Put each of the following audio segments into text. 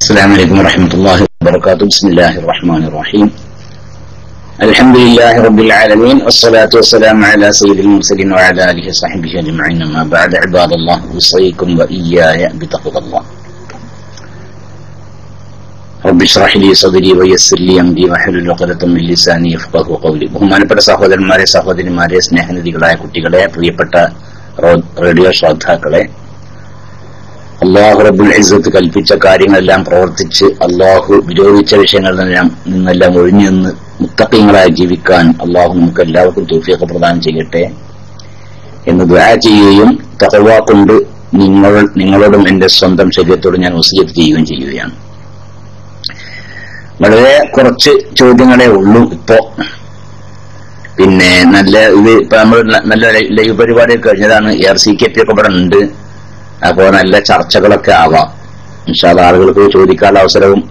السلام عليكم ورحمة الله وبركاته بسم الله الرحمن الرحيم الحمد لله رب العالمين والصلاة والسلام على سيد المرسلين وعلى آله وصحبه أجمعين أما بعد عباد الله أوصيكم وإياي بتقوى الله رب اشرح لي صدري ويسر لي أمري واحلل عقدة من لساني يفقه قولي ബഹുമാനപ്പെട്ട സഹോദരന്മാരെ സഹോദരിമാരെ സ്നേഹനിധികളായ കുട്ടികളെ പ്രിയപ്പെട്ട റോ- റേഡിയോ ശ്രോതാക്കളെ അള്ളാഹു റബുൽ ഇസത്ത് കൽപ്പിച്ച കാര്യങ്ങളെല്ലാം പ്രവർത്തിച്ച് അള്ളാഹു വിരോധിച്ച വിഷയങ്ങളെല്ലാം നിന്നെല്ലാം ഒഴിഞ്ഞു നിന്ന് മുത്തക്കങ്ങളായി ജീവിക്കാൻ അള്ളാഹു നമുക്ക് എല്ലാവർക്കും തൂഫിയൊക്കെ പ്രദാനം ചെയ്യട്ടെ എന്ന് ദ്വാ ചെയ്യുകയും തഹവ കൊണ്ട് നിങ്ങൾ നിങ്ങളോടും എന്റെ സ്വന്തം ശരീരത്തോടും ഞാൻ വസീയത്ത് ചെയ്യുകയും ചെയ്യുകയാണ്. വളരെ കുറച്ച് ചോദ്യങ്ങളെ ഉള്ളൂ ഇപ്പോ. പിന്നെ നല്ല ഇത് ഇപ്പൊ നമ്മൾ നല്ല ലൈവ് പരിപാടി കഴിഞ്ഞതാണ്. ആർ സി കെ പി ഒക്കെ ഉണ്ട്. അപ്പോ നല്ല ചർച്ചകളൊക്കെ ആവാം. നിഷാദ ആളുകൾക്ക് ചോദിക്കാനുള്ള അവസരവും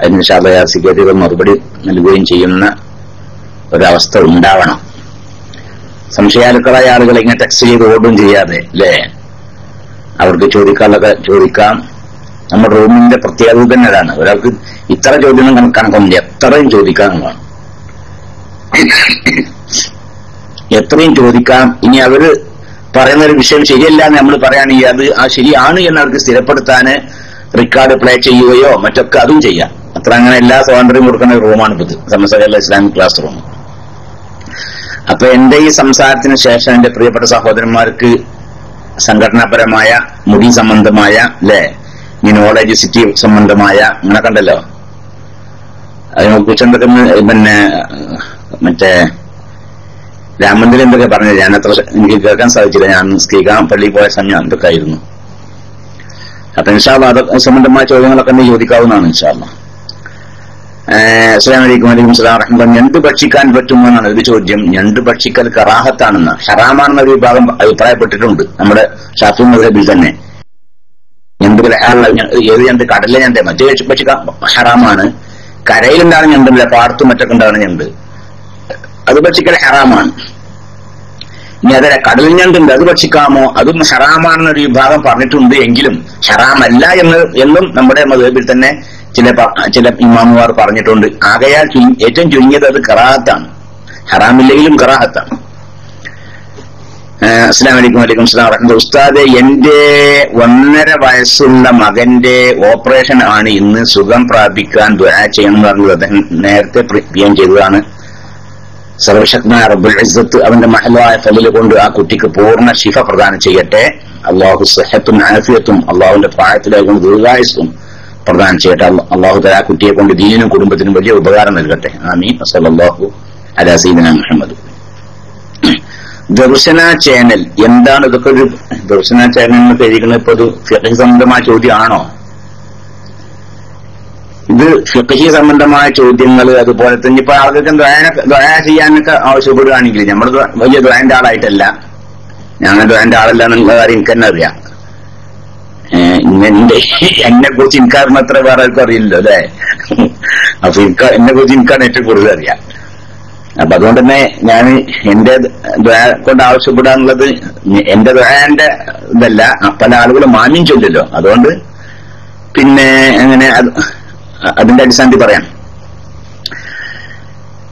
അതിന് നിഷാദ സി മറുപടി നൽകുകയും ചെയ്യുന്ന ഒരവസ്ഥ ഉണ്ടാവണം. സംശയാലുക്കളായ ആളുകൾ ഇങ്ങനെ ടെക്സ്റ്റ് ചെയ്ത് ഓടും ചെയ്യാതെ അല്ലേ? അവർക്ക് ചോദിക്കാനുള്ള ചോദിക്കാം. നമ്മുടെ റൂമിന്റെ പ്രത്യേകത തന്നെ അതാണ്. ഒരാൾക്ക് ഇത്ര ചോദ്യങ്ങൾ കണക്കാക്കുന്നില്ല എത്രയും ചോദിക്കാനുള്ളതാണ് എത്രയും ചോദിക്കാം. ഇനി അവർ പറയുന്ന ഒരു വിഷയം ശരിയല്ല എന്ന് നമ്മൾ പറയുകയാണെങ്കിൽ അത് ആ ശരിയാണ് എന്ന് അവർക്ക് സ്ഥിരപ്പെടുത്താന് റെക്കോർഡ് പ്ലേ ചെയ്യുകയോ മറ്റൊക്കെ അതും ചെയ്യാം. അത്ര അങ്ങനെ എല്ലാ സ്വാതന്ത്ര്യം കൊടുക്കുന്ന റൂമാണ് ഇത് സമസ്തകല്ല ഇസ്ലാമിക് ക്ലാസ് റൂം അപ്പൊ എന്റെ ഈ സംസാരത്തിന് ശേഷം എന്റെ പ്രിയപ്പെട്ട സഹോദരന്മാർക്ക് സംഘടനാപരമായ മുടി സംബന്ധമായ അല്ലെ സിറ്റി സംബന്ധമായ അങ്ങനെ കണ്ടല്ലോ? അതിനെ കുറിച്ച് പിന്നെ മറ്റേ രാമന്ദിരം എന്തൊക്കെ പറഞ്ഞു ഞാൻ അത്ര എനിക്ക് കേൾക്കാൻ സാധിച്ചില്ല. ഞാൻ സ്കീകാം പള്ളിയിൽ പോയ സമയം എന്തൊക്കെ ആയിരുന്നു അപ്പൊ ഇൻഷാല്ല അത് സംബന്ധമായ ചോദ്യങ്ങളൊക്കെ തന്നെ ചോദിക്കാവുന്നതാണ് ഇൻഷാല്ല അസ്സാം വലൈക്കും വലൈക്കും സ്ലാം റഹ്മ ഞണ്ട് ഭക്ഷിക്കാൻ പറ്റുമോ എന്നാണ് ഒരു ചോദ്യം. ഞണ്ട് ഭക്ഷിക്കൽ കറാഹത്താണെന്ന് ഹറാമാണെന്ന ഒരു വിഭാഗം അഭിപ്രായപ്പെട്ടിട്ടുണ്ട് നമ്മുടെ ഷാഫി മദ്ഹബിൽ തന്നെ. ഞണ്ട് ഏത് ഞണ്ട്? കടലിലെ ഞണ്ട്. മറ്റേ ഭക്ഷിക്കാൻ ഹറാമാണ്. കരയിലുണ്ടാകുന്ന ഞണ്ടുമില്ല പാടത്തും മറ്റൊക്കെ ഉണ്ടാകുന്ന ഞണ്ട്. അത് ഭക്ഷിക്കൽ ഹറാമാണ്. ഇനി അതെ കടൽ ഞണ്ടുണ്ട് അത് ഭക്ഷിക്കാമോ? അതും ഹറാമാണെന്നൊരു വിഭാഗം പറഞ്ഞിട്ടുണ്ട് എങ്കിലും ഹറാമല്ല എന്ന് എന്നും നമ്മുടെ മതബിൽ തന്നെ ചില ചില ഇമാമുമാർ പറഞ്ഞിട്ടുണ്ട്. ആകയാൽ ഏറ്റവും ചുരുങ്ങിയത് അത് കറാഹത്താണ് ഹറാമില്ലെങ്കിലും കറാഹത്താണ് അസ്സാം അലൈക്കും വലൈക്കും സ്ലാം ഉസ്താദ് ഉസ്താദെ എന്റെ ഒന്നര വയസ്സുള്ള മകന്റെ ഓപ്പറേഷൻ ആണ് ഇന്ന് സുഖം പ്രാപിക്കാൻ ദുആ ചെയ്യണം എന്ന് പറഞ്ഞത് അദ്ദേഹം നേരത്തെ പ്രിയം ചെയ്തതാണ്. സർവശക്തനായ റബ്ബുൽ ഇസ്സത്ത് അവന്റെ മഹലായ ഫലിൽ കൊണ്ട് ആ കുട്ടിക്ക് പൂർണ ശിഫ പ്രദാനം ചെയ്യട്ടെ. അള്ളാഹു സഹത്തും ആഫിയത്തും അള്ളാഹുവിന്റെ പ്രായത്തിലേക്ക് കൊണ്ട് ദീർഘായുസ്സും പ്രദാനം ചെയ്യട്ടെ. അള്ളാഹു തല ആ കുട്ടിയെ കൊണ്ട് ദീനും കുടുംബത്തിനും വലിയ ഉപകാരം നൽകട്ടെ. ആമീൻ. അസല്ലാഹു അലാ സീദന മുഹമ്മദ്. ദർശന ചാനൽ എന്താണ് ഇതൊക്കെ ഒരു ദർശന ചാനൽ എന്നൊക്കെ എഴുതിക്കുന്നത് ഇപ്പൊ ഒരു സംബന്ധമായ ചോദ്യമാണോ? ഇത് ഫിഖഹി സംബന്ധമായ ചോദ്യങ്ങൾ അതുപോലെ തന്നെ ഇപ്പൊ ആളുകൾക്ക് ദ്വയ ചെയ്യാനൊക്കെ ആവശ്യപ്പെടുകയാണെങ്കിൽ നമ്മൾ വലിയ ദ്വയന്റെ ആളായിട്ടല്ല. ഞാൻ ദ്വയന്റെ ആളല്ല എന്നുള്ള കാര്യം എനിക്ക് തന്നെ അറിയാം. എന്റെ എന്നെ കുറിച്ച് എനിക്കറിഞ്ഞത്ര വേറെ ആർക്കും അറിയില്ലല്ലോ അല്ലെ? അപ്പൊ എനിക്ക് എന്നെ കുറിച്ച് എനിക്കാണ് ഏറ്റവും കൂടുതൽ അറിയാം. അപ്പൊ അതുകൊണ്ട് തന്നെ ഞാൻ എന്റെ ദ്വയ കൊണ്ട് ആവശ്യപ്പെടാനുള്ളത് എന്റെ ദ്വയന്റെ ഇതല്ല. പല ആളുകളും മാന്യം ചൊല്ലല്ലോ. അതുകൊണ്ട് പിന്നെ അങ്ങനെ അതിന്റെ അടിസ്ഥാനത്തിൽ പറയാം.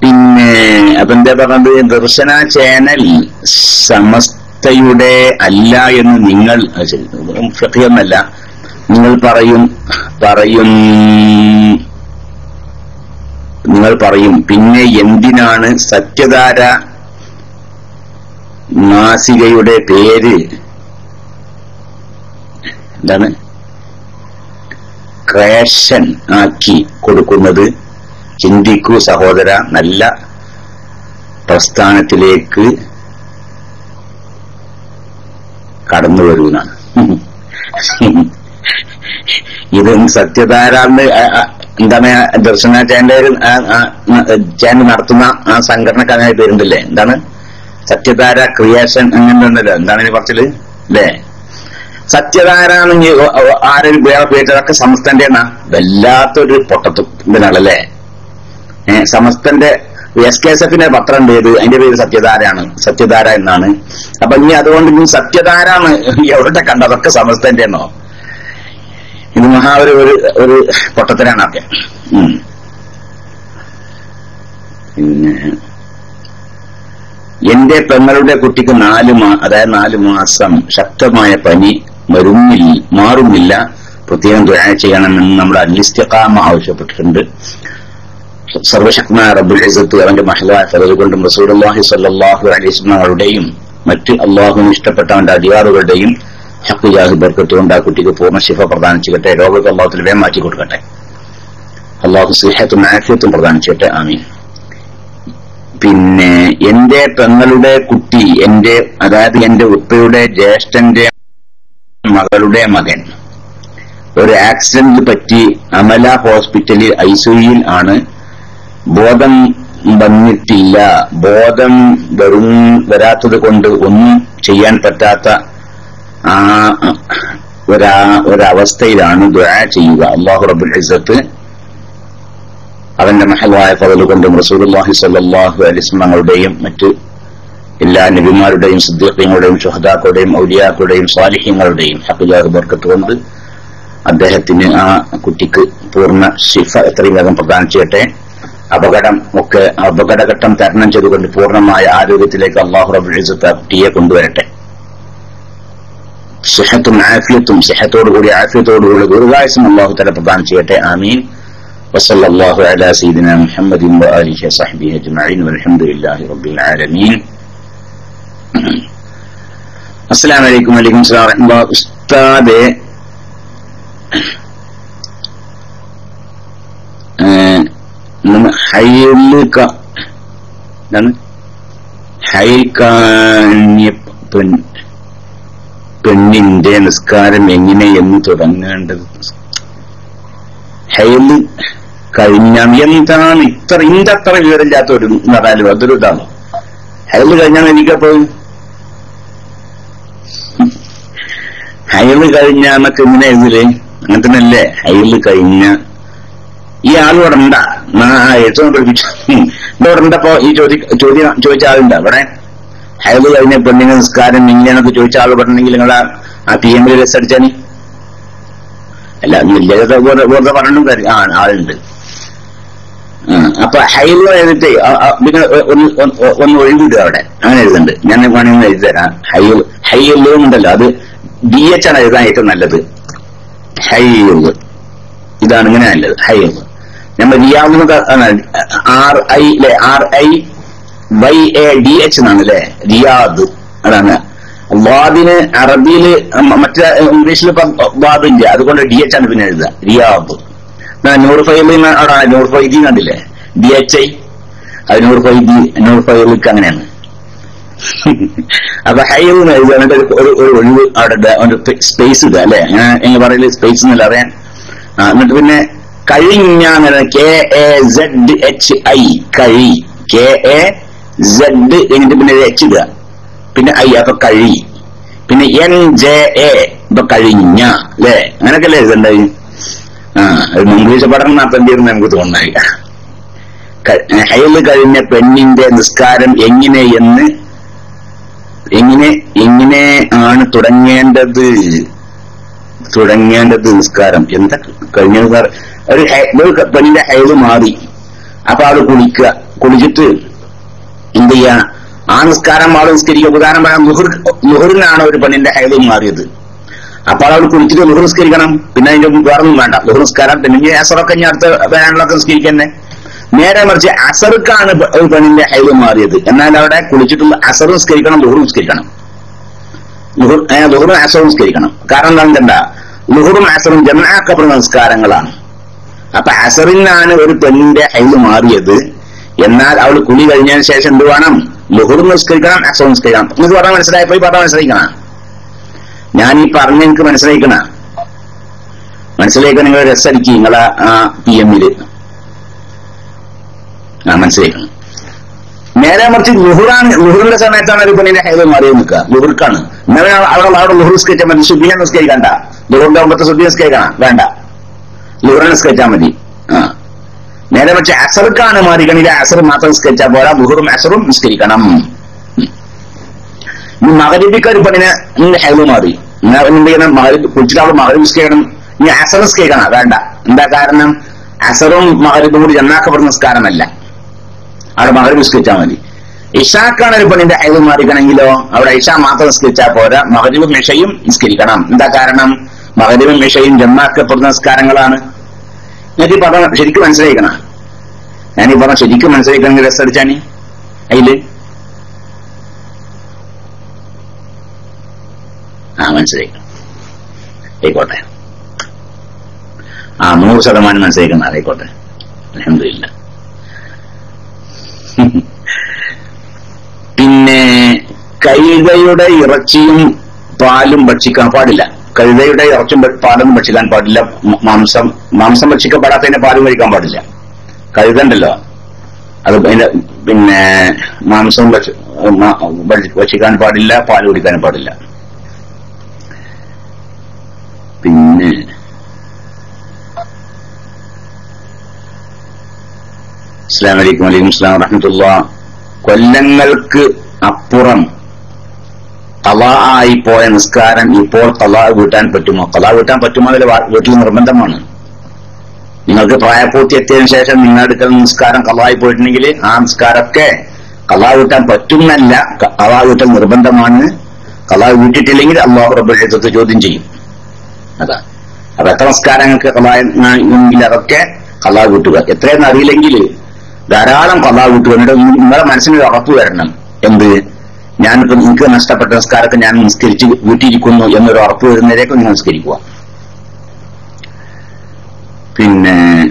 പിന്നെ അപ്പൊ എന്താ പറഞ്ഞത്? ദർശന ചാനൽ സമസ്തയുടെ അല്ല എന്ന് നിങ്ങൾ ഫിഖിയൊന്നല്ല നിങ്ങൾ പറയും പറയും നിങ്ങൾ പറയും. പിന്നെ എന്തിനാണ് സത്യധാര മാസികയുടെ പേര്? എന്താണ്? ക്രേഷൻ ആക്കി കൊടുക്കുന്നത് ചിന്തിക്കൂ സഹോദര നല്ല പ്രസ്ഥാനത്തിലേക്ക് കടന്നു വരുന്നതാണ് ഇത് സത്യധാരാന്ന് എന്താണ് ദർശന ചാനൽ ചാനൽ നടത്തുന്ന ആ സംഘടനക്ക് അങ്ങനെ പേരുണ്ടല്ലേ? എന്താണ്? സത്യധാര ക്രിയേഷൻ അങ്ങനെ ഉണ്ടല്ലോ എന്താണ് പറച്ചിൽ അല്ലേ? സത്യധാര ആരും വേറെ പേരിട്ടതൊക്കെ സമസ്തന്റെ എന്നാ വല്ലാത്തൊരു പൊട്ടത്തും ഇതിനാണല്ലേ? ഏഹ് സമസ്തന്റെ എസ് കെ എസ് എഫിന്റെ പത്രം ഉണ്ട് ഏത്? അതിന്റെ പേര് സത്യധാരാണ് സത്യധാര എന്നാണ്. അപ്പൊ ഇനി അതുകൊണ്ട് ഇനി സത്യധാരാണ് എവിടെ കണ്ടതൊക്കെ സമസ്തന്റെ എന്നോ? ഇത് മഹാ ഒരു ഒരു ഒരു ഒക്കെ. പിന്നെ എന്റെ പെങ്ങളുടെ കുട്ടിക്ക് നാല് മാ അതായത് നാല് മാസം ശക്തമായ പനി വരുന്നില്ല മാറുന്നില്ല. പ്രത്യേകം ദുആ ചെയ്യണമെന്ന് നമ്മുടെ അനിസ്തിഖാമ ആവശ്യപ്പെട്ടിട്ടുണ്ട്. സർവശക്തനായ റബ്ബുൽ ഇസത്ത് അവന്റെ മഹലായ ഫലത് കൊണ്ടും റസൂലുള്ളാഹി അള്ളാഹി അലൈഹി വസല്ലമയുടെയും മറ്റ് അള്ളാഹുവിന് ഇഷ്ടപ്പെട്ടവന്റെ അവന്റെ ഹക്ക് ജാഹി ബർക്കത്ത് കൊണ്ട് ആ കുട്ടിക്ക് പൂർണ ശിഫ പ്രദാനം ചെയ്യട്ടെ രോഗത്തെ അള്ളാഹത്തിൽ വേഗം മാറ്റി കൊടുക്കട്ടെ. അള്ളാഹു സിഹത്തും ആഫിയത്തും പ്രദാനം ചെയ്യട്ടെ ആമീൻ. പിന്നെ എന്റെ പെങ്ങളുടെ കുട്ടി എന്റെ അതായത് എന്റെ ഉപ്പയുടെ ജ്യേഷ്ഠന്റെ മകളുടെ മകൻ. ഒരു ആക്സിഡന്റ് പറ്റി അമല ഹോസ്പിറ്റലിൽ ഐസിയുയിൽ ആണ്. ബോധം വന്നിട്ടില്ല. ബോധം വരും വരാത്തത് കൊണ്ട് ഒന്നും ചെയ്യാൻ പറ്റാത്ത ആ ഒരാ ഒരവസ്ഥയിലാണ് ദുആ ചെയ്യുക. അള്ളാഹു റബുൽ ഇസത്ത് അവന്റെ മഹലായ ഫതൽ കൊണ്ടും റസൂലുള്ളാഹി അള്ളാഹി അലൈഹി അലിസ്മങ്ങളുടെയും മറ്റ് എല്ലാ നബിമാരുടെയും സിദ്ദീഖീങ്ങളുടെയും ഷുഹദാക്കളുടെയും ഔലിയാക്കളുടെയും സ്വാലിഹ്യങ്ങളുടെയും ഹക്കുജാഹ് ബർക്കത്ത് കൊണ്ട് അദ്ദേഹത്തിന് ആ കുട്ടിക്ക് പൂർണ്ണ ശിഫ എത്രയും വേഗം പ്രദാനം ചെയ്യട്ടെ അപകടം ഒക്കെ അപകടഘട്ടം തരണം ചെയ്തുകൊണ്ട് പൂർണ്ണമായ ആരോഗ്യത്തിലേക്ക് അള്ളാഹു റബുൽ ഇസത്ത് ആ കുട്ടിയെ കൊണ്ടുവരട്ടെ സിഹത്തും ആഫിയത്തും സിഹത്തോടുകൂടി ആഫിയത്തോടുകൂടി ദീർഘായുസും അള്ളാഹു തല പ്രദാനം ചെയ്യട്ടെ ആമീൻ وصلى الله على سيدنا محمد وآله وصحبه أجمعين والحمد لله رب العالمين അസ്സലാം വലൈക്കും വലൈക്കും സ്ലാം ഉസ്താദെ പെണ്ണിന്റെ നിസ്കാരം എങ്ങനെയെന്ന് തുടങ്ങേണ്ടത്? ഹൈൽ കഴിഞ്ഞ എന്താണ് ഇത്ര ഇന്റെ അത്ര വിവരമില്ലാത്ത ഒരു നടാലും അതൊരു ഇതാണോ. ഹൈൽ കഴിഞ്ഞാണ് എനിക്കപ്പോ ഹൈൽ കഴിഞ്ഞ എന്നൊക്കെ ഇങ്ങനെ എഴുതില്ലേ? അങ്ങനെ തന്നെയല്ലേ ഹൈൽ കഴിഞ്ഞ. ഈ ആൾ ഇവിടെ ഏറ്റവും പഠിപ്പിച്ചു. ഇവിടെ ഉണ്ടപ്പോ ഈ ചോദി ചോദ്യം ചോദിച്ച ആളുണ്ട് അവിടെ? ഹൈൽ കഴിഞ്ഞ പെണ്ണിന് നിസ്കാരം ഇങ്ങനെയാണൊക്കെ ചോദിച്ച ആൾ പറഞ്ഞെങ്കിൽ നിങ്ങളെ ആ പി എം രസ് അടിച്ചാൽ അല്ല ഇല്ലാതെ വെറുതെ പറഞ്ഞു ആ ആളുണ്ട്. അപ്പൊ ഹൈൽ എഴുതിട്ട് പിന്നെ ഒന്ന് ഒന്ന് ഒന്ന് ഒഴിവിടുക അവിടെ. അങ്ങനെ എഴുതുന്നുണ്ട്. ഞാൻ വേണമെങ്കിൽ എഴുതി തരാം. ഹൈൽ ഹൈൽ ഉണ്ടല്ലോ അത് ഡി എച്ച് ആണ് എഴുതാൻ ഏറ്റവും നല്ലത്. ഹൈൽ ഇതാണ് ഇങ്ങനെ നല്ലത്. ഹൈൽ നമ്മൾ റിയാദ് ആർ ഐ അല്ലെ R I Y A D H എന്നാണ് അല്ലെ റിയാദ്. അതാണ്. വാദിന് അറബിയിൽ മറ്റേ ഇംഗ്ലീഷിൽ വാദില്ല? അതുകൊണ്ട് ഡി എച്ച് ആണ് പിന്നെ എഴുതുക. റിയാദ്. ഫൈദി കണ്ടില്ലേ? ബി എച്ച് ഐ അത് ഫൈലിക്ക് അങ്ങനെയാണ്. അപ്പൊ ഹൈവ് ഒരു- ഒഴിവ് അവിടെ സ്പേസ് ഇത് അല്ലെ? എങ്ങനെ പറയൽ സ്പേസ് എന്നല്ല അറിയാൻ. എന്നിട്ട് പിന്നെ കഴിഞ്ഞ K A Z H I കഴി. കെ എ സെഡ് എന്നിട്ട് പിന്നെ എച്ച് ഇടുക. പിന്നെ ഐ അപ്പൊ കഴി. പിന്നെ എൻ ജെ എ ഇപ്പൊ കഴിഞ്ഞ അല്ലേ? അങ്ങനൊക്കെ അല്ലേ എഴുതണ്ടായി ഒരു ഇംഗ്ലീഷ് പഠനം നടത്തേണ്ടിയിരുന്നു നമുക്ക് തോന്നായി ഹൈൽ കഴിഞ്ഞ പെണ്ണിന്റെ നിസ്കാരം എങ്ങനെ എന്ന് എങ്ങനെ എങ്ങനെ ആണ് തുടങ്ങേണ്ടത്? തുടങ്ങേണ്ടത് നിസ്കാരം. എന്താ കഴിഞ്ഞ ഒരു പെണ്ണിന്റെ ഹയൽ മാറി. അപ്പൊ അവൾ കുളിക്കുക. കുളിച്ചിട്ട് എന്ത് ചെയ്യാ ആ നിസ്കാരം ആൾ നിസ്കരിക്കുക. ഉദാഹരണം പറയാം ലുഹുർ ഒരു പെണ്ണിന്റെ ഹയൽ മാറിയത്. അപ്പൊ അവൾ കുളിച്ചിട്ട് ലുഹുർ നിസ്കരിക്കണം. പിന്നെ അതിന്റെ വേറൊന്നും വേണ്ട. ലുഹുർ നിസ്കാരം പിന്നെ അസറൊക്കെ ഇനി അടുത്ത വേനലൊക്കെ നിസ്കരിക്കന്നെ. നേരെ മറിച്ച് അസർക്കാണ് ഒരു പെണ്ണിന്റെ ഹൈൽ മാറിയത്. എന്നാൽ അവിടെ കുളിച്ചിട്ടുള്ള അസർ നിസ്കരിക്കണം ദുഹർ നിസ്കരിക്കണം. ലുഹുർ ലുഹുറും അസറും നിസ്കരിക്കണം. കാരണം എന്താണ് കണ്ട ലുഹുറും അസറും ജമനാക്കപ്പെടുന്ന നിസ്കാരങ്ങളാണ്. അപ്പൊ അസറിനാണ് ഒരു പെണ്ണിന്റെ ഹൈൽ മാറിയത്. എന്നാൽ അവൾ കുളി കഴിഞ്ഞതിന് ശേഷം എന്ത് വേണം? നിസ്കരിക്കണം അസറും നിസ്കരിക്കണം. നിങ്ങൾക്ക് പറഞ്ഞാൽ മനസ്സിലായി? പോയി പറഞ്ഞാൽ മനസ്സിലാക്കണം ഞാൻ ഈ പറഞ്ഞ നിങ്ങൾക്ക് മനസ്സിലാക്കണ മനസ്സിലാക്കാൻ നിങ്ങൾ രസടിക്ക് നിങ്ങളെ ആ പി എമ്മിൽ ആ മനസ്സിലാക്കണം നേരെ മറിച്ച് ലുഹുറാണ് ലുഹുറിന്റെ സമയത്താണ് ഒരു പെണ്ണിന്റെ ഹൈദർ മാറി നിൽക്കുക. ലുഹുർക്കാണ്. ഇന്നലെ അവിടെ അവിടെ ലുഹുർ നിസ്കരിച്ചാൽ മതി. സുബിനെ നിസ്കരിക്കണ്ട ലുഹുറിന്റെ അമ്പത്തെ സുബിയ നിസ്കരിക്കണം. വേണ്ട. ലുഹുറിനെ നിസ്കരിച്ചാൽ മതി. ആ. നേരെ മറിച്ച് അസർക്കാണ് മാറിക്കണെങ്കിൽ അസർ മാത്രം നിസ്കരിച്ചാൽ പോരാ. ലുഹുറും അസറും നിസ്കരിക്കണം. ഇനി ഇപ്പൊ ഇങ്ങനെ ഇങ്ങനെ ഹൈൽ മാറി. എന്ത് ചെയ്യണം? മകരി കുളിച്ചിട്ട് അവൾ മകരി നിസ്കരിക്കണം ഇനി അസർ നിസ്കരിക്കണം വേണ്ട. എന്താ കാരണം? അസറും മകരിബും കൂടി ജന്നാക്കപ്പെടുന്ന നിസ്കാരമല്ല. അവിടെ മകരിബ് നിസ്കരിച്ചാൽ മതി. ഇഷാക്കാണ് ഒരു പെണ്ണിന്റെ അയവ് മാറിക്കണമെങ്കിലോ അവിടെ ഇഷ മാത്രം നിസ്കരിച്ചാൽ പോരാ. മകരിബും മിഷയും നിസ്കരിക്കണം. എന്താ കാരണം? മകരിബും മിഷയും ജന്നാക്കപ്പെടുന്ന നിസ്കാരങ്ങളാണ്. ഞാൻ ഈ പറഞ്ഞ ശരിക്കും മനസ്സിലാക്കണം ഈ പറഞ്ഞ ശരിക്കും മനസ്സിലാക്കണമെങ്കിൽ രസം അടിച്ചാണ് അതിൽ ആ മനസ്സിലായി. ആയിക്കോട്ടെ. ആ നൂറ് ശതമാനം മനസ്സിലാക്കുന്ന ആയിക്കോട്ടെ. അലഹമില്ല പിന്നെ കഴുതയുടെ ഇറച്ചിയും പാലും ഭക്ഷിക്കാൻ പാടില്ല. കഴുതയുടെ ഇറച്ചും പാലും ഭക്ഷിക്കാൻ പാടില്ല. മാംസം മാംസം ഭക്ഷിക്കാൻ പാലും കഴിക്കാൻ പാടില്ല. കഴുത ഉണ്ടല്ലോ അത് പിന്നെ മാംസം ഭക്ഷിക്കാൻ പാടില്ല പാൽ കുടിക്കാനും പാടില്ല. പിന്നെ അസ്സാം വലൈക്കും വലൈക്കും സ്ലാം വറഹമത്തുള്ള. കൊല്ലങ്ങൾക്ക് അപ്പുറം തലാ ആയി പോയ നിസ്കാരം ഇപ്പോൾ തലാ വീട്ടാൻ പറ്റുമോ? തലാ വീട്ടാൻ പറ്റുമോ അതിൽ വീട്ടിൽ നിർബന്ധമാണ്. നിങ്ങൾക്ക് പ്രായപൂർത്തി എത്തിയതിനു ശേഷം നിങ്ങളുടെ അടുക്കൽ നിസ്കാരം കലായി പോയിട്ടുണ്ടെങ്കിൽ ആ നിസ്കാരമൊക്കെ കലാ വീട്ടാൻ പറ്റുന്നല്ല കലാ വീട്ടൽ നിർബന്ധമാണ്. കലാ വീട്ടിട്ടില്ലെങ്കിൽ അള്ളാഹു റബ്ബുൽ ചോദ്യം ചെയ്യും. അതാ. അപ്പൊ എത്ര സംസ്കാരങ്ങൾക്ക് കലായെങ്കിൽ അതൊക്കെ കലാ കൂട്ടുക. എത്രയെന്ന് അറിയില്ലെങ്കിൽ ധാരാളം കലാ കൂട്ടുക. എന്നിട്ട് നിങ്ങളുടെ മനസ്സിന് ഉറപ്പ് വരണം. എന്ത്? ഞാനിപ്പോ നിങ്ങൾക്ക് നഷ്ടപ്പെട്ട നിസ്കാരമൊക്കെ ഞാൻ നിസ്കരിച്ച് വീട്ടിയിരിക്കുന്നു എന്നൊരു ഉറപ്പ് വരുന്നതിലേക്ക് നിങ്ങൾ നിസ്കരിക്കുക. പിന്നെ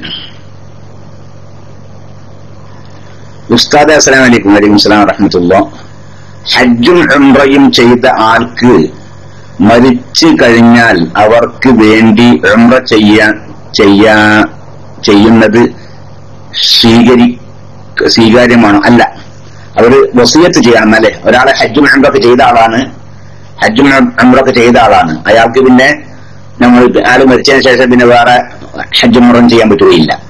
ഉസ്താദ് അസ്സലാം വലൈക്കും വലൈക്കും സ്ലാം വറഹമത്തുള്ള. ഹജ്ജും ഉംറയും ചെയ്ത ആൾക്ക് മരിച്ചു കഴിഞ്ഞാൽ അവർക്ക് വേണ്ടി ഉംറ ചെയ്യാൻ ചെയ്യാ ചെയ്യുന്നത് സ്വീകരി സ്വീകാര്യമാണോ? അല്ല. അവർ വസീയത്ത് ചെയ്യണം അല്ലെ? ഒരാളെ ഹജ്ജും ഉംറൊക്കെ ചെയ്ത ആളാണ്. ഹജ്ജും ഉംറൊക്കെ ചെയ്ത ആളാണ്. അയാൾക്ക് പിന്നെ നമ്മൾ ആൾ മരിച്ചതിന് ശേഷം പിന്നെ വേറെ ഹജ്ജും മുറം ചെയ്യാൻ പറ്റുകയില്ല.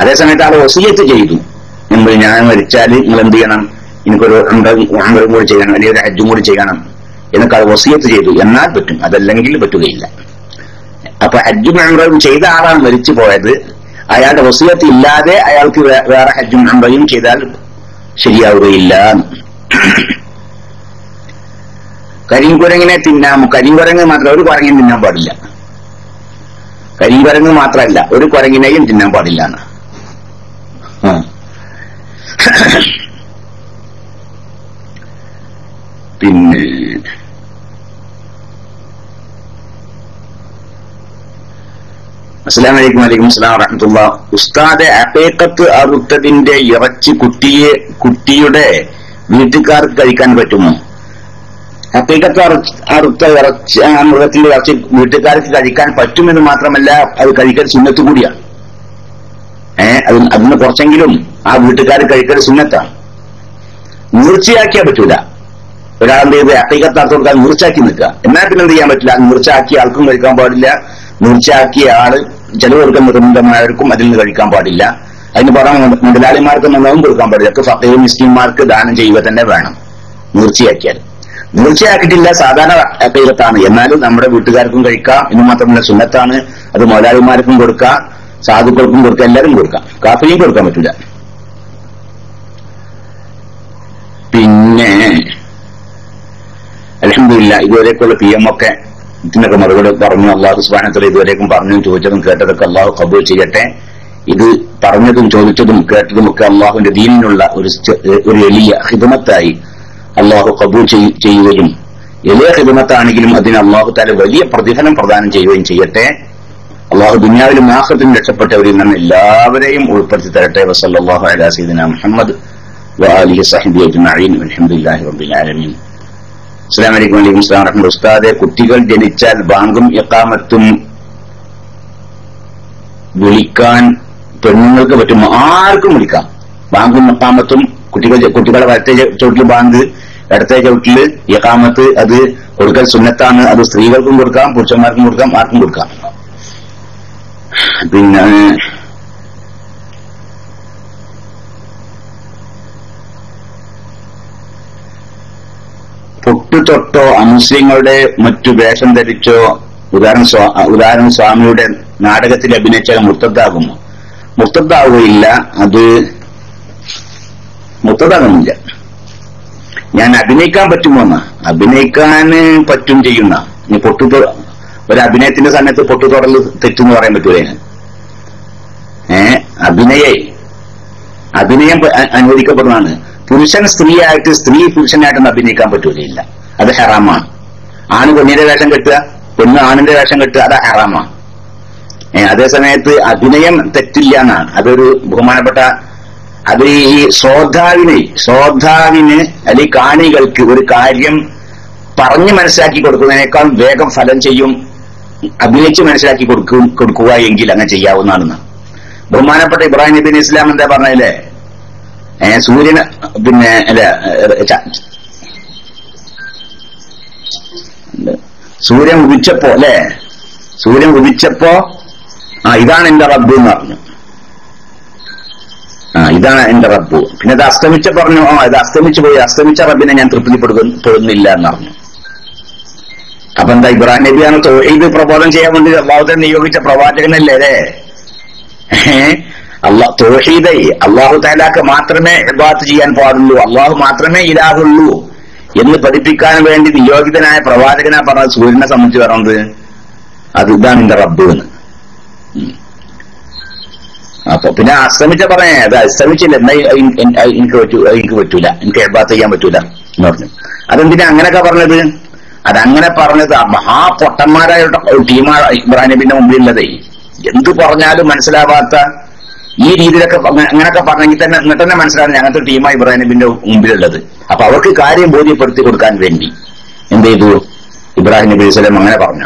അതേസമയത്ത് ആൾ വസീയത്ത് ചെയ്തു. നിങ്ങൾ ഞാൻ മരിച്ചാൽ നിങ്ങൾ എന്ത് ചെയ്യണം? എനിക്കൊരു അമ്പലം കൂടി ചെയ്യണം. അല്ലെങ്കിൽ ഒരു ഹജ്ജും കൂടി ചെയ്യണം. എന്നൊക്കെ വസീയത്ത് ചെയ്തു. എന്നാൽ പറ്റും. അതല്ലെങ്കിൽ പറ്റുകയില്ല. അപ്പൊ ഹജ്ജും ഉംറയും ചെയ്ത ആളാണ് മരിച്ചു പോയത്. അയാളുടെ വസീയത്ത് ഇല്ലാതെ അയാൾക്ക് വേറെ ഹജ്ജും ഉംറയും ചെയ്താൽ ശരിയാവുകയില്ല. കരിങ്കുരങ്ങിനെ തിന്നാം. കരിങ്കുരങ്ങ് മാത്രം ഒരു കുരങ്ങിനെ തിന്നാൻ പാടില്ല. കരിങ്കുരങ്ങ് മാത്രമല്ല ഒരു കുരങ്ങിനെയും തിന്നാൻ പാടില്ല എന്ന് ആ. പിന്നെ അസ്സലാം വലൈക്കും വലൈക്കും അസ്സലാം വറഹമത്തുള്ള. ഉസ്താദെ അപേക്കത്ത് അറുത്തതിന്റെ ഇറച്ചി കുട്ടിയെ കുട്ടിയുടെ വീട്ടുകാർക്ക് കഴിക്കാൻ പറ്റുമോ? അപ്പേക്കത്ത് അറുത്ത ഇറച്ചി മൃഗത്തിന്റെ ഇറച്ചി വീട്ടുകാർക്ക് കഴിക്കാൻ പറ്റുമെന്ന് മാത്രമല്ല അത് കഴിക്കൽ സുന്നത്ത് കൂടിയാണ് ഏഹ് അത് അതിന് കുറച്ചെങ്കിലും ആ വീട്ടുകാർ കഴിക്കൽ സുന്നത്താണ് മൂർച്ചയാക്കിയാൽ പറ്റൂല. ഒരാളെന്ത് ചെയ്ത് അക്കൈകത്താർത്ത് കൊടുക്കാൻ മുറിച്ചാക്കി നിൽക്കുക. എന്നാൽ പിന്നെ എന്ത് ചെയ്യാൻ പറ്റില്ല? മുറിച്ചാക്കിയ ആൾക്കും കഴിക്കാൻ പാടില്ല. മുറിച്ചാക്കിയ ആൾ ചെലവ് കൊടുക്കാൻ നിർബന്ധമായവർക്കും അതിൽ നിന്ന് കഴിക്കാൻ പാടില്ല. അതിന് പുറമെ മുത- മുതലാളിമാർക്ക് നന്നവും കൊടുക്കാൻ പാടില്ല. ഒക്കെ ഫക്കീർ മിസ്കിന്മാർക്ക് ദാനം ചെയ്യുക തന്നെ വേണം. മൂർച്ചയാക്കിയാൽ. മൂർച്ചയാക്കിയിട്ടില്ല സാധാരണ അക്കൈകത്താണ് എന്നാലും നമ്മുടെ വീട്ടുകാർക്കും കഴിക്കാം. എന്ന് മാത്രമല്ല സുന്നത്താണ്. അത് മുതലാളിമാർക്കും കൊടുക്കാം. സാധുക്കൾക്കും കൊടുക്കാം. എല്ലാവരും കൊടുക്കാം. കാപ്പിയും കൊടുക്കാൻ പറ്റില്ല പിന്നെ അലഹമില്ല ഇതുവരേക്കുള്ള പി എം ഒക്കെ ഇതിനൊക്കെ മറുപടി പറഞ്ഞു അള്ളാഹു സുബാനത്തിൽ ഇതുവരേക്കും പറഞ്ഞതും ചോദിച്ചതും കേട്ടതൊക്കെ അള്ളാഹു കബൂൽ ചെയ്യട്ടെ ഇത് പറഞ്ഞതും ചോദിച്ചതും കേട്ടതും ഒക്കെ അള്ളാഹുവിന്റെ ദീനിനുള്ള ഒരു ചെ- ഒരു എളിയ ഹിദമത്തായി അള്ളാഹു കബൂൽ ചെയ്- ചെയ്യുകയും എളിയ ഹിദമത്താണെങ്കിലും അതിന് അള്ളാഹു താല വലിയ പ്രതിഫലം പ്രദാനം ചെയ്യുകയും ചെയ്യട്ടെ അള്ളാഹു ദുനിയാവിലും ആഹ്റത്തിലും രക്ഷപ്പെട്ടവരിൽ നിന്ന് എല്ലാവരെയും ഉൾപ്പെടുത്തി തരട്ടെ വസല്ലാഹു അലാ സീദന മുഹമ്മദ് وآله صحبه أجمعين والحمد لله رب العالمين അസ്സാം വലൈക്കും വലൈക്കും സ്ലാം റഹ്മ ഉസ്താദെ കുട്ടികൾ ജനിച്ചാൽ ബാങ്കും എക്കാമത്തും വിളിക്കാൻ പെണ്ണുങ്ങൾക്ക് പറ്റും. ആർക്കും വിളിക്കാം. ബാങ്കും എക്കാമത്തും കുട്ടികൾ കുട്ടികളെ വലത്തെ ചവിട്ടിൽ ബാങ്ക് ഇടത്തെ ചവിട്ടിൽ ഇക്കാമത്ത് അത് കൊടുക്കൽ സുന്നത്താണ്. അത് സ്ത്രീകൾക്കും കൊടുക്കാം പുരുഷന്മാർക്കും കൊടുക്കാം ആർക്കും കൊടുക്കാം. പിന്നെ പൊട്ടു തൊട്ടോ അമുസ്ലിങ്ങളുടെ മറ്റു വേഷം ധരിച്ചോ ഉദാഹരണ ഉദാഹരണം സ്വാമിയുടെ നാടകത്തിൽ അഭിനയിച്ചാൽ മുർത്തദ്ദാകുമോ മുർത്തദ്ദാവുകയില്ല അത് മുത്തതാകുന്നില്ല ഞാൻ അഭിനയിക്കാൻ പറ്റുമോ എന്നാ? അഭിനയിക്കാൻ പറ്റും ചെയ്യുന്ന. പൊട്ടു ഒരു അഭിനയത്തിന്റെ സമയത്ത് പൊട്ടു തെറ്റെന്ന് പറയാൻ പറ്റൂലേ ഏ അഭിനയേ. അഭിനയം അനുവദിക്കപ്പെടുന്നതാണ്. പുരുഷൻ സ്ത്രീയായിട്ട് സ്ത്രീ പുരുഷനായിട്ടൊന്നും അഭിനയിക്കാൻ പറ്റൂലയില്ല അത് ഹെറാമാണ് ആണ് പെണ്ണിന്റെ വേഷം കെട്ടുക പെണ്ണ് ആണിന്റെ വേഷം കെട്ടുക അത് ഹെറാമാണ് അതേ സമയത്ത് അഭിനയം തെറ്റില്ല എന്നാണ് അതൊരു ബഹുമാനപ്പെട്ട അത് ഈ ശ്രോതാവിന് ശ്രോതാവിന് അല്ലെങ്കിൽ കാണികൾക്ക് ഒരു കാര്യം പറഞ്ഞ് മനസ്സിലാക്കി കൊടുക്കുന്നതിനേക്കാൾ വേഗം ഫലം ചെയ്യും അഭിനയിച്ച് മനസ്സിലാക്കി കൊടുക്കും കൊടുക്കുക എങ്കിൽ അങ്ങനെ ചെയ്യാവുന്നതാണെന്ന് ബഹുമാനപ്പെട്ട ഇബ്രാഹിം നബിൻ ഇസ്ലാം എന്താ പറഞ്ഞല്ലേ സൂര്യന് പിന്നെ അല്ല ച- സൂര്യൻ ഉദിച്ചപ്പോ അല്ലെ? സൂര്യൻ ഉദിച്ചപ്പോ ആ ഇതാണ് എന്റെ റബ്ബ് എന്ന് പറഞ്ഞു. ആ ഇതാണ് എന്റെ റബ്ബ്. പിന്നെ അത് അസ്തമിച്ച പറഞ്ഞു ആ ഇത് അസ്തമിച്ചു പോയി. അസ്തമിച്ച റബ്ബിനെ ഞാൻ തൃപ്തിപ്പെടുന്നില്ല എന്ന് പറഞ്ഞു. അപ്പൊ എന്താ ഇബ്രാഹിം നബിയാണ് ഇത് പ്രബോധനം ചെയ്യാൻ വേണ്ടി അള്ളാഹുദെ നിയോഗിച്ച പ്രവാചകനല്ലേ അല്ലേ? അള്ളാഹ് തോഹീദൈ അള്ളാഹു താലാക്ക് മാത്രമേ ഇബാത്ത് ചെയ്യാൻ പാടുള്ളൂ. അള്ളാഹു മാത്രമേ ഇലാഹുള്ളൂ. എന്ന് പഠിപ്പിക്കാൻ വേണ്ടി നിയോഗിതനായ പ്രവാചകനാ പറഞ്ഞ സൂര്യനെ സംബന്ധിച്ച് പറഞ്ഞത് അത് ഇതാണ് എന്റെ റബ്ബ് എന്ന്. അപ്പൊ പിന്നെ അസ്തമിച്ച പറഞ്ഞേ അത് അസ്തമിച്ചില്ല. എന്നാ എനിക്ക് പറ്റൂ എനിക്ക് പറ്റൂല. എനിക്ക് എബാത്ത് ചെയ്യാൻ പറ്റൂല എന്ന് പറഞ്ഞു. അതെന്തിനാ അങ്ങനെയൊക്കെ പറഞ്ഞത്? അതങ്ങനെ പറഞ്ഞത് മഹാപൊട്ടന്മാരായ ടീമാണ് ഇബ്രാഹിം നബിന്റെ മുമ്പിലുള്ളതേ. എന്ത് പറഞ്ഞാലും മനസ്സിലാവാത്ത ഈ രീതിയിലൊക്കെ അങ്ങ- അങ്ങനെയൊക്കെ പറഞ്ഞെങ്കിൽ തന്നെ എന്നിട്ട് തന്നെ മനസ്സിലാണ് ഞങ്ങൾക്ക് ടീമായി ഇബ്രാഹിം നബിന്റെ മുമ്പിലുള്ളത്. അപ്പൊ അവർക്ക് കാര്യം ബോധ്യപ്പെടുത്തി കൊടുക്കാൻ വേണ്ടി എന്ത് ചെയ്തു? ഇബ്രാഹിം നബി വസ്ലം അങ്ങനെ പറഞ്ഞു.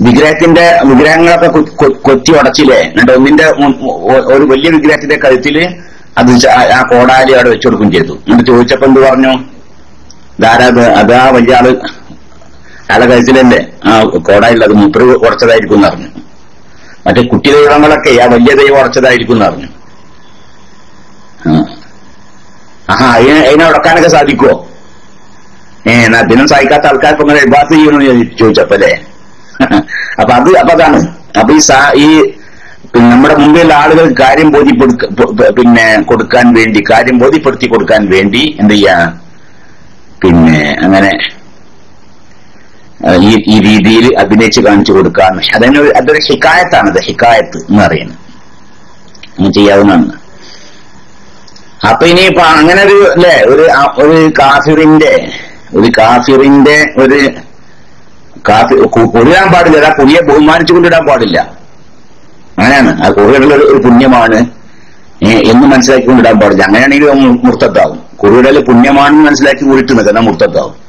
വിഗ്രഹത്തിന്റെ വിഗ്രഹങ്ങളൊക്കെ കൊത്തി ഉടച്ചില്ലേ? എന്നിട്ട് ഒന്നിന്റെ ഒരു വലിയ വിഗ്രഹത്തിന്റെ കഴുത്തിൽ അത് ആ- കോടാലി അവിടെ വെച്ചു കൊടുക്കുകയും ചെയ്തു. എന്നിട്ട് ചോദിച്ചപ്പോ എന്ത് പറഞ്ഞു? ധാരാ അത് ആ വലിയ ആൾ. അയാളെ കഴുത്തിലല്ലേ? ആ കോടാലിൽ അത് മുപ്പറി ഉടച്ചതായിരിക്കും എന്ന് പറഞ്ഞു. മറ്റേ കുട്ടി ദൈവങ്ങളൊക്കെ ആ വലിയ ദൈവം അടച്ചതായിരിക്കും എന്ന് പറഞ്ഞു ആഹാ അതിനെ അതിനെ ഉടക്കാനൊക്കെ സാധിക്കുമോ ഏ എന്നാ ദിനം സഹിക്കാത്ത ആൾക്കാർക്ക് ഇങ്ങനെ ഇബാത്ത് ചെയ്യണമെന്ന് ചോദിച്ചപ്പോ അല്ലേ? അപ്പൊ അത് അപ്പൊ അതാണ്. അപ്പൊ ഈ സാ ഈ നമ്മുടെ മുമ്പിലുള്ള ആളുകൾ കാര്യം ബോധ്യപ്പെടുക്ക പിന്നെ കൊടുക്കാൻ വേണ്ടി കാര്യം ബോധ്യപ്പെടുത്തി കൊടുക്കാൻ വേണ്ടി എന്ത് ചെയ്യാ? പിന്നെ അങ്ങനെ ഈ ഈ രീതിയിൽ അഭിനയിച്ച് കാണിച്ചു കൊടുക്കാൻ. അതിനൊരു അതൊരു ഹിക്കായത്താണത് ഹിക്കായത്ത് എന്ന് പറയുന്നത്. അങ്ങനെ ചെയ്യാവുന്നതാണ്. അപ്പൊ ഇനിയിപ്പോ അങ്ങനെ ഒരു അല്ലെ ഒരു ഒരു കാഫിറിന്റെ ഒരു കാഫിറിന്റെ ഒരു കാഫി കു- കുറിയിടാൻ പാടില്ല. അതാ കുറിയെ ബഹുമാനിച്ചു കൊണ്ടിടാൻ പാടില്ല. അങ്ങനെയാണ്. ആ കുറിയിടൽ ഒരു പുണ്യമാണ്. എന്ന് മനസ്സിലാക്കി കൊണ്ടിടാൻ പാടില്ല. അങ്ങനെയാണെങ്കിൽ മുർത്തത്താവും കുറിയിടൽ പുണ്യമാണെന്ന് മനസ്സിലാക്കി കൂടിയിട്ട് നിൽക്കുന്ന മുർത്തത്താവും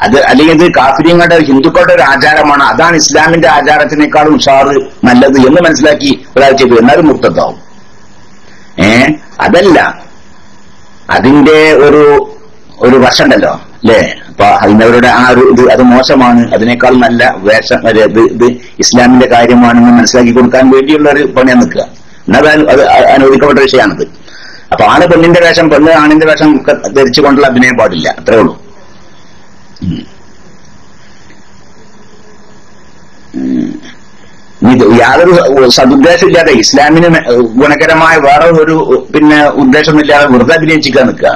അത് അല്ലെങ്കിൽ ഇത് കാഫിര്യങ്ങളുടെ ഹിന്ദുക്കളുടെ ഒരു ആചാരമാണ്. അതാണ് ഇസ്ലാമിന്റെ ആചാരത്തിനേക്കാളും ഉഷാറ് നല്ലത് എന്ന് മനസ്സിലാക്കി ഒരാൾ ചെയ്തു. എന്നാലും മുർത്തത്താവും ഏ? അതല്ല. അതിന്റെ ഒരു ഒരു വശമുണ്ടല്ലോ അല്ലേ? അപ്പൊ അതിനവരുടെ ആ ഒരു ഇത് അത് മോശമാണ്. അതിനേക്കാൾ നല്ല വേഷം ഇത് ഇത് ഇസ്ലാമിന്റെ കാര്യമാണെന്ന് മനസ്സിലാക്കി കൊടുക്കാൻ വേണ്ടിയുള്ള ഒരു പണിയാ നിൽക്കുക. എന്നാൽ അത് അനുവദിക്കപ്പെട്ട വിഷയമാണത്. അപ്പൊ ആണ് പെണ്ണിന്റെ വേഷം പെണ്ണ് ആണിന്റെ വേഷം ധരിച്ചുകൊണ്ടുള്ള അഭിനയം പാടില്ല അത്രേ ഉള്ളൂ. യാതൊരു സതുദ്ദേശമില്ലാതെ ഇസ്ലാമിന് ഗുണകരമായ വേറെ ഒരു പിന്നെ ഉദ്ദേശമൊന്നുമില്ലാതെ വെറുതെ അഭിനയിച്ചിക്കാൻ നിൽക്കുക.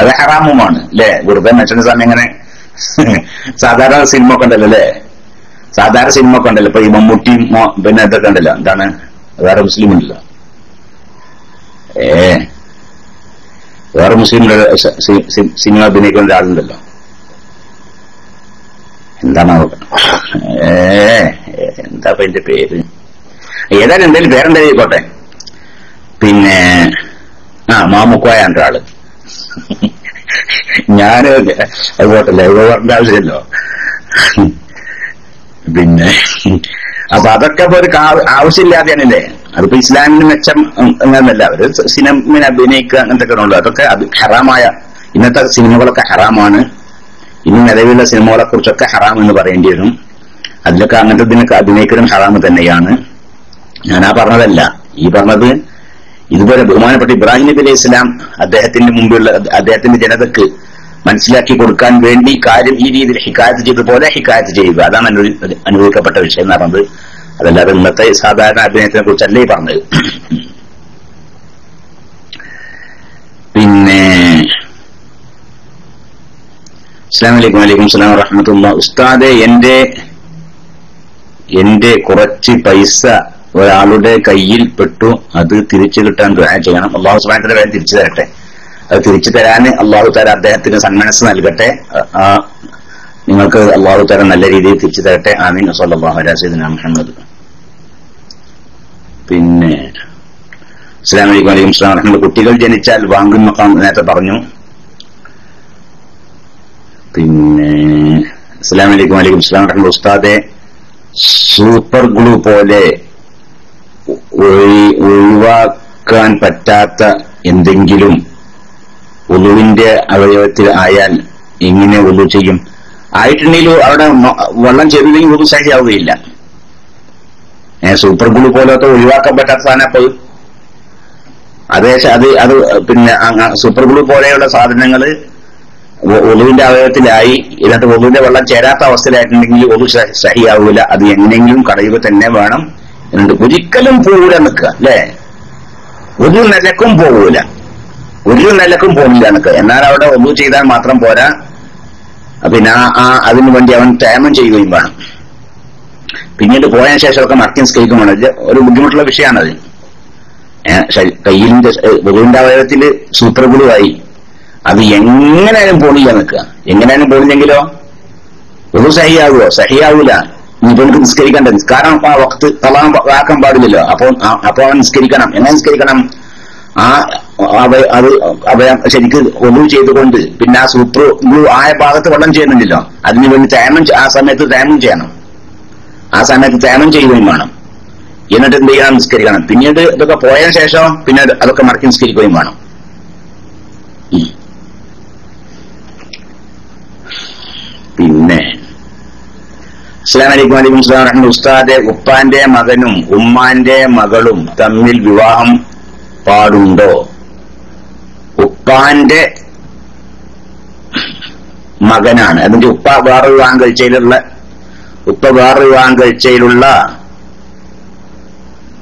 അത് ഹറാമുമാണ് അല്ലെ? വെറുതെ മനുഷ്യന്റെ സമയം ഇങ്ങനെ സാധാരണ സിനിമ ഒക്കെ ഉണ്ടല്ലോ അല്ലെ? സാധാരണ സിനിമ ഒക്കെ ഉണ്ടല്ലോ. ഇപ്പൊ ഈ മമ്മൂട്ടിയും പിന്നെ ഇതൊക്കെ ഉണ്ടല്ലോ. എന്താണ്? വേറെ മുസ്ലിം ഉണ്ടല്ലോ. ഏ വേറെ മുസ്ലിം സിനിമ അഭിനയിക്കുന്ന ഒരാളുണ്ടല്ലോ. എന്താണ്? ഏ എന്താ എന്റെ പേര്? ഏതായാലും എന്തായാലും പേരെന്തായാലും ആയിക്കോട്ടെ. പിന്നെ ആ മാമുക്കോയ ഒരാൾ ആൾ. അത് പോട്ടല്ലേ ഇവിടെ പറഞ്ഞ ആവശ്യമല്ലോ പിന്നെ അപ്പൊ അതൊക്കെ ഇപ്പൊ ഒരു ആവശ്യമില്ലാതെയാണല്ലേ? അതിപ്പോ ഇസ്ലാമിന് മെച്ചം എന്നല്ല അവർ സിനിമ അഭിനയിക്കുക അങ്ങനത്തെ ഒക്കെ ഉള്ളു. അതൊക്കെ അത് ഹറാമായ ഇന്നത്തെ സിനിമകളൊക്കെ ഹറാമാണ്. ഇനി നിലവിലുള്ള സിനിമകളെ കുറിച്ചൊക്കെ ഹറാം എന്ന് പറയേണ്ടി വരും. അതിലൊക്കെ അങ്ങനത്തെ ഇതിനൊക്കെ അഭിനയിക്കലും ഹറാം തന്നെയാണ്. ഞാൻ ആ പറഞ്ഞതല്ല. ഈ പറഞ്ഞത് ഇതുപോലെ ബഹുമാനപ്പെട്ട ഇബ്രാഹിം നബി അലൈഹി ഇസ്ലാം അദ്ദേഹത്തിന്റെ മുമ്പിലുള്ള അദ്ദേഹത്തിന്റെ ജനതക്ക് മനസ്സിലാക്കി കൊടുക്കാൻ വേണ്ടി കാര്യം ഈ രീതിയിൽ ഹിക്കായത്ത് ചെയ്തതുപോലെ ഹിക്കായത്ത് ചെയ്യുക. അതാണ് അനു- അനുഭവിക്കപ്പെട്ട വിഷയം എന്ന് പറഞ്ഞത്. അതല്ലാതെ ഇന്നത്തെ സാധാരണ അഭിനയത്തിനെ കുറിച്ചല്ലേ പറഞ്ഞത്. പിന്നെ അസ്സാം വലൈക്കും വലൈക്കും സ്ലാം വറഹമത്തുള്ള. ഉസ്താദെ എന്റെ എന്റെ കുറച്ച് പൈസ ഒരാളുടെ കയ്യിൽ പെട്ടു. അത് തിരിച്ചു കിട്ടാൻ ദുആ ചെയ്യണം. അള്ളാഹു സുബാനത്തിന്റെ വേഗം തിരിച്ചു തരട്ടെ. അത് തിരിച്ചു തരാൻ അള്ളാഹു താര അദ്ദേഹത്തിന് സന്മനസ് നൽകട്ടെ. നിങ്ങൾക്ക് അള്ളാഹു താര നല്ല രീതിയിൽ തിരിച്ചു തരട്ടെ. ആമീൻ. അലൈഹി വസല്ലം മുഹമ്മദ്. പിന്നെ അസ്സാം വലൈക്കും വലൈക്കും സ്ലാം കുട്ടികൾ ജനിച്ചാൽ വാങ്ങും മക്കാം നേരത്തെ പറഞ്ഞു. പിന്നെ അസ്സാം വലൈക്കും വലൈക്കും സ്ലാം വറഹമത്തുള്ള ഉസ്താദെ സൂപ്പർ ഗ്ലൂ പോലെ ഒഴി- ഒഴിവാക്കാൻ പറ്റാത്ത എന്തെങ്കിലും ഉലുവിന്റെ അവയവത്തിൽ ആയാൽ എങ്ങനെ ഉലു ചെയ്യും? ആയിട്ടുണ്ടെങ്കിലും അവിടെ വെള്ളം ചെയ്തില്ലെങ്കിൽ ഉലു ഏഹ് സൂപ്പർ ഗ്ലൂ പോലത്തെ ഒഴിവാക്കാൻ പറ്റാത്ത സാധനം അപ്പോൾ അതേ അത് അത് പിന്നെ സൂപ്പർ ഗ്ലൂ പോലെയുള്ള സാധനങ്ങൾ ഒ- ഒളുവിന്റെ അവയവത്തിലായി എന്നിട്ട് ഒളുവിന്റെ വെള്ളം ചേരാത്ത അവസ്ഥയിലായിട്ടുണ്ടെങ്കിൽ സ- സഹിയാവൂല. അത് എങ്ങനെയെങ്കിലും കടയുക തന്നെ വേണം എന്നിട്ട് ഒരിക്കലും പോകൂല നിൽക്കുക അല്ലേ? ഒരു നിലക്കും പോകൂല ഒരു നിലക്കും പോകില്ല നിൽക്കുക എന്നാൽ അവിടെ ഒന്നു ചെയ്താൽ മാത്രം പോരാ. പിന്നെ ആ ആ അതിനു വേണ്ടി അവൻ തേമം ചെയ്യുകയും വേണം. പിന്നീട് പോയതിനു ശേഷമൊക്കെ മറക്കി സ്കേക്കും വേണം ഒരു ബുദ്ധിമുട്ടുള്ള വിഷയമാണത്. കയ്യിലിന്റെ സൂപ്പർ ഗ്ലൂ ആയി അത് എങ്ങനെയാലും പൊളിയ നിൽക്കുക. എങ്ങനെയാലും പൊളിഞ്ഞെങ്കിലോ? ഒരു സഹിയാകുമോ സഹിയാവൂല. ഇനിയിപ്പോ എനിക്ക് നിസ്കരിക്കണ്ട കാരണം ആ വക്ത് തലാൻ ആക്കാൻ പാടില്ലല്ലോ. അപ്പൊ അപ്പൊ അവൻ നിസ്കരിക്കണം. എങ്ങനെ നിസ്കരിക്കണം? ആ അവ- അത് അവയം ശരിക്ക് ഒന്നും ചെയ്തുകൊണ്ട് പിന്നെ ആ സൂപ്പർ ഗ്ലൂ ആയ ഭാഗത്ത് വെള്ളം ചെയ്യുന്നുണ്ടല്ലോ. അതിന് വേണ്ടി തേമം ആ സമയത്ത് തേമം ചെയ്യണം. ആ സമയത്ത് തേമം ചെയ്യുകയും വേണം. എന്നിട്ട് എന്ത് ചെയ്യണം? നിസ്കരിക്കണം. പിന്നീട് ഇതൊക്കെ പോയതിനു ശേഷം പിന്നെ അതൊക്കെ മറക്കി നിസ്കരിക്കുകയും വേണം ഉം. പിന്നെ അസ്സലാമു അലൈക്കും സ്ലാം ഉസ്താദെ ഉപ്പാന്റെ മകനും ഉമ്മാന്റെ മകളും തമ്മിൽ വിവാഹം പാടുണ്ടോ? ഉപ്പാന്റെ മകനാണ്. അതിന്റെ ഉപ്പ വേറെ വിവാഹം കഴിച്ചതിലുള്ള ഉപ്പ വേറെ വിവാഹം കഴിച്ചതിലുള്ള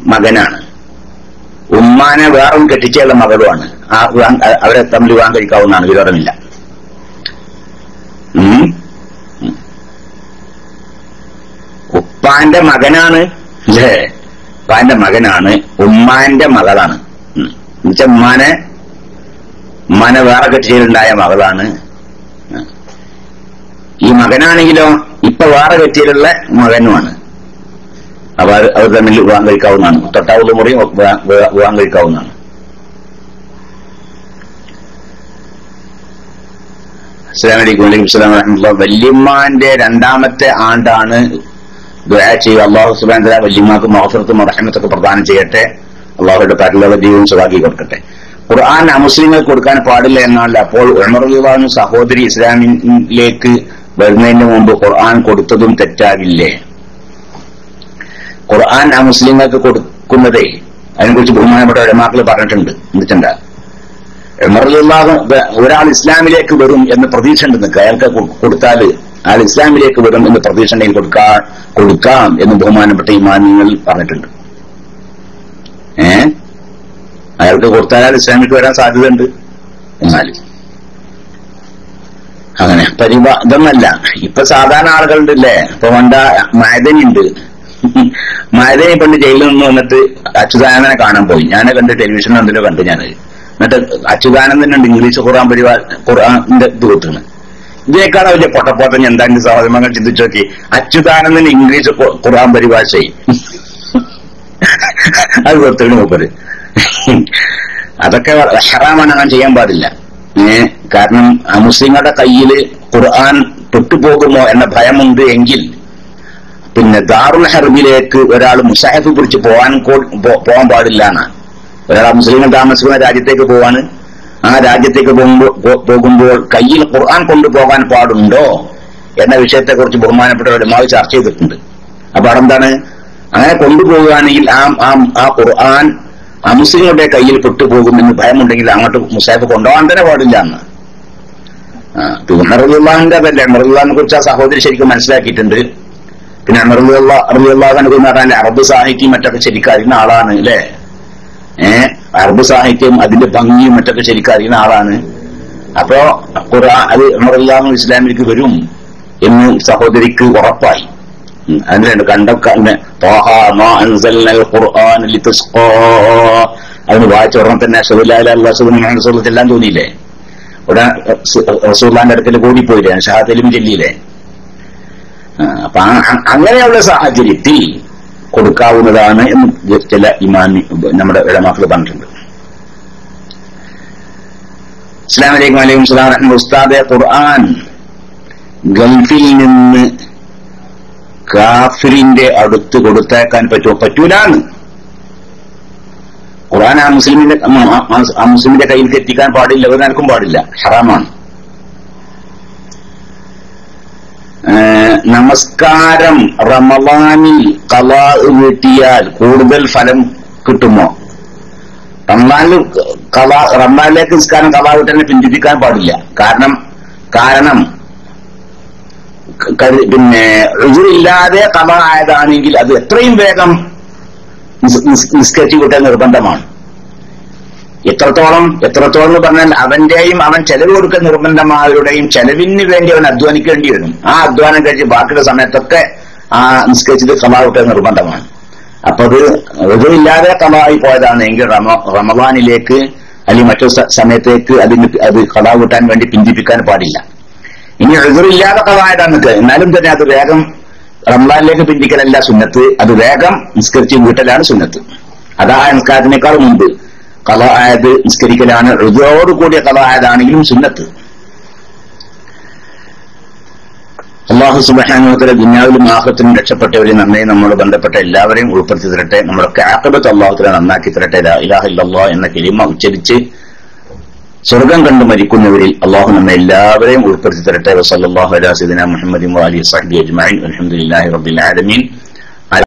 മകനാണ്. ഉമ്മാനെ വേറും കെട്ടിച്ചുള്ള മകളുമാണ്. ആ അവരെ തമ്മിൽ വിവാഹം കഴിക്കാവുന്നതാണ് വിരോധമില്ല ഉപ്പാന്റെ മകനാണ്. അല്ലേ ഉപ്പാന്റെ മകനാണ്. ഉമ്മാന്റെ മകളാണ്. എന്നുവെച്ചാ ഉമ്മാനെ ഉമ്മാനെ വേറെ കെട്ടിയിലുണ്ടായ മകളാണ്. ഈ മകനാണെങ്കിലോ ഇപ്പൊ വേറെ കെട്ടിയിലുള്ള മകനുമാണ്. അത് അവർ തമ്മിൽ വിവാഹം കഴിക്കാവുന്നതാണ്. തൊട്ടാവുന്ന മുറിയും വിവാ- വിവാ- വിവാഹം കഴിക്കാവുന്നതാണ്. അസ്സാം വലൈക്കും വലൈക്കും വല്യമ്മാന്റെ രണ്ടാമത്തെ ആണ്ടാണ് ദുആ ചെയ്യുക. അള്ളാഹു സുബാൻ തല തആല വല്യമ്മാക്ക് മഹഫറത്തും റഹ്മത്തൊക്കെ പ്രദാനം ചെയ്യട്ടെ. അള്ളാഹുയുടെ പരലോക ജീവിതം സുഖാക്കി കൊടുക്കട്ടെ. ഖുർആൻ അമുസ്ലിങ്ങൾക്ക് കൊടുക്കാൻ പാടില്ല എന്നല്ല അപ്പോൾ ഉമർ റളിയല്ലാഹു സഹോദരി ഇസ്ലാമിലേക്ക് വരുന്നതിന് മുമ്പ് ഖുർആൻ കൊടുത്തതും തെറ്റാകില്ലേ? ഖുർആൻ അമുസ്ലിങ്ങൾക്ക് മുസ്ലിങ്ങൾക്ക് കൊടുക്കുന്നതേ അതിനെക്കുറിച്ച് ബഹുമാനപ്പെട്ട ഒരമാക്കൾ പറഞ്ഞിട്ടുണ്ട്. എന്നിട്ടുണ്ട് ഉമർലാഹു ഒരാൾ ഇസ്ലാമിലേക്ക് വരും എന്ന് പ്രതീക്ഷ ഉണ്ടെന്ന് കയർക്ക് കൊടുത്താൽ അയാൾ ഇസ്ലാമിലേക്ക് വരും എന്ന് പ്രതീക്ഷ ഉണ്ടെങ്കിൽ കൊടുക്കാൻ കൊടുക്കാം എന്ന് ബഹുമാനപ്പെട്ട ഇമാനിയങ്ങൾ പറഞ്ഞിട്ടുണ്ട്. ഏ? അയാൾക്ക് കൊടുത്താൽ അയാൾ ഇസ്ലാമിലേക്ക് വരാൻ സാധ്യതയുണ്ട് എന്നാൽ. അങ്ങനെ പരിപാ ഇതൊന്നല്ല. ഇപ്പൊ സാധാരണ ആളുകളുണ്ടല്ലേ? ഇപ്പൊ പണ്ട മഴതനി ഉണ്ട് മഴതനി പണ്ട് ജയിലിൽ നിന്ന് വന്നിട്ട് അച്യുതാനന്ദനെ കാണാൻ പോയി. ഞാനെ കണ്ട് ടെലിവിഷനിൽ എന്തെങ്കിലും കണ്ടു ഞാൻ എന്നിട്ട് അച്യുതാനന്ദനുണ്ട് ഇംഗ്ലീഷ് ഖുറാൻ പരിപാടി ഖുറാന്റെ ഇത് കിട്ടുന്നത് ഇതിനേക്കാളും വലിയ പൊട്ടപ്പോട്ടം എന്താണ് സഹോദരങ്ങൾ ചിന്തിച്ചു നോക്കി. അച്യുതാനന്ദൻ ഇംഗ്ലീഷ് ഖുറാൻ പരിഭാഷ അത് കൊടുത്തിട്ട് മൂപ്പര്. അതൊക്കെ ഹറാമാണ് അങ്ങനെ ചെയ്യാൻ പാടില്ല. ഏ കാരണം മുസ്ലിങ്ങളുടെ കയ്യിൽ ഖുർആൻ പെട്ടുപോകുമോ എന്ന ഭയമുണ്ട് എങ്കിൽ പിന്നെ ദാറുൽ ഹർബിലേക്ക് ഒരാൾ മുസാഹിഫ് പിടിച്ച് പോകാൻ പോകാൻ പാടില്ല എന്നാണ്. ഒരാൾ മുസ്ലിങ്ങൾ താമസിക്കുന്ന രാജ്യത്തേക്ക് പോവാണ്. ആ രാജ്യത്തേക്ക് പോകുമ്പോൾ കയ്യിൽ ഖുർആൻ കൊണ്ടുപോകാൻ പാടുണ്ടോ എന്ന വിഷയത്തെക്കുറിച്ച് ബഹുമാനപ്പെട്ട ഒരു ചർച്ച ചെയ്തിട്ടുണ്ട്. അപ്പൊ അതെന്താണ്? അങ്ങനെ കൊണ്ടുപോകുകയാണെങ്കിൽ ആ ആ- ഖുർആൻ ആ മുസ്ലിങ്ങളുടെ കയ്യിൽ പെട്ടുപോകുമെന്ന് ഭയമുണ്ടെങ്കിൽ അങ്ങോട്ട് മുസാഫ് കൊണ്ടുപോകാൻ തന്നെ പാടില്ല എന്ന്. ഉമറുല്ലാഹിന്റെ അതല്ലേ? ഉമറുല്ലാഹിനെ കുറിച്ച് ആ സഹോദരി ശരിക്കും മനസ്സിലാക്കിയിട്ടുണ്ട്. പിന്നെ അമറുല്ലാഹിനെ കുറിച്ച് പറഞ്ഞാൽ അറബ് സാഹിത്യം മറ്റൊക്കെ ശരിക്കും അറിയുന്ന ആളാണ് അല്ലേ? ഏഹ് അറബ് സാഹിത്യം അതിന്റെ ഭംഗിയും മറ്റൊക്കെ ശരിക്കും അറിയുന്ന ആളാണ്. അപ്പോ ഖുർആൻ അത് ഉമറുല്ലാഹു ഇസ്ലാമിലേക്ക് വരും എന്ന് സഹോദരിക്ക് ഉറപ്പായി. അതിനാണ് കണ്ടൊക്കെ അതിന് വായിച്ച ഉടനെ തന്നെ ചെല്ലാൻ തോന്നിയില്ലേ? ഉടനെ റസൂല്ലാന്റെ അടുക്കൽ കൂടിപ്പോയില്ലേ ഷഹാദലും ചെല്ലിയില്ലേ? അപ്പൊ അങ്ങനെയുള്ള സാഹചര്യത്തിൽ കൊടുക്കാവുന്നതാണ് എന്ന് ചില ഇമാമി നമ്മുടെ ഇടമാക്കൾ പറഞ്ഞിട്ടുണ്ട്. ഇസ്ലാം അലൈക്കും അലൈക്കും സ്ലാം ഉസ്താദെ ഖുർആൻ ഗൾഫിൽ നിന്ന് കാഫിറിന്റെ അടുത്ത് കൊടുത്തേക്കാൻ പറ്റുമോ? പറ്റൂലാണ് ഖുർആൻ ആ മുസ്ലിമിന്റെ ആ- മുസ്ലിമിന്റെ കയ്യിൽ എത്തിക്കാൻ പാടില്ല ഒരു നിലക്കും പാടില്ല. ഹറാമാണ് ഏഹ് നമസ്കാരം റമദാനിൽ കലാ വീട്ടിയാൽ കൂടുതൽ ഫലം കിട്ടുമോ? റമദാനിൽ കലാ റമദാനിലേക്ക് നിസ്കാരം കലാ വീട്ടനെ പിന്തിരിക്കാൻ പാടില്ല. കാരണം കാരണം പിന്നെ ഇല്ലാതെ കഥ ആയതാണെങ്കിൽ അത് എത്രയും വേഗം നിസ്- നിസ്- നിസ്കരിച്ചു കിട്ടാൻ നിർബന്ധമാണ്. എത്രത്തോളം എത്രത്തോളം എന്ന് പറഞ്ഞാൽ അവന്റെയും അവൻ ചെലവ് കൊടുക്കുന്ന നിർബന്ധമായവരുടെയും ചെലവിന് വേണ്ടി അവൻ അധ്വാനിക്കേണ്ടി വരും ആ അധ്വാനം കഴിച്ച് ബാക്കിയുള്ള സമയത്തൊക്കെ ആ നിസ്കരിച്ചത് കലാവിട്ട നിർബന്ധമാണ്. അപ്പൊ അത് ഋതുവില്ലാതെ കലായി പോയതാണ്. എങ്കിൽ റമ റമദാനിലേക്ക് അല്ലെങ്കിൽ മറ്റൊരു സമയത്തേക്ക് അതിന് അത് കലാ കൂട്ടാൻ വേണ്ടി പിന്തിപ്പിക്കാൻ പാടില്ല. ഇനി ഋതുവില്ലാതെ കലായതാണ് ഇത്. എന്നാലും തന്നെ അത് വേഗം റംലാനിലേക്ക് പിന്തിക്കലല്ല സുന്നത്ത്. അത് വേഗം നിസ്കരിച്ച് വീട്ടലാണ് സുന്നത്ത്. അതാ നിസ്കാരത്തിനേക്കാൾ മുമ്പ്. കല ആയത് നിസ്കരിക്കലാണ്. ഋതുവോട് കൂടിയ കല ആയതാണെങ്കിലും സുന്നത്ത്. അള്ളാഹു സുബാനോത്തര ദുന്യാവിലും ആഹത്തിനും രക്ഷപ്പെട്ടവരെ നന്നായി നമ്മളോട് ബന്ധപ്പെട്ട എല്ലാവരെയും ഉൾപ്പെടുത്തി തരട്ടെ. നമ്മളൊക്കെ ആക്കബത്ത് അള്ളാഹുത്തിനെ നന്നാക്കി തരട്ടെ. ഇലാഹ ഇല്ലാ എന്ന കിരിമ ഉച്ചരിച്ച് സ്വർഗം കണ്ടു മരിക്കുന്നവരിൽ അള്ളാഹു നമ്മെ എല്ലാവരെയും ഉൾപ്പെടുത്തി തരട്ടെ. വസല്ലാഹു അലാ സിദിന മുഹമ്മദ് അലി സഹബി അജ്മൈൻ അലഹമുല്ലാഹി റബ്ബിൽ ആലമീൻ.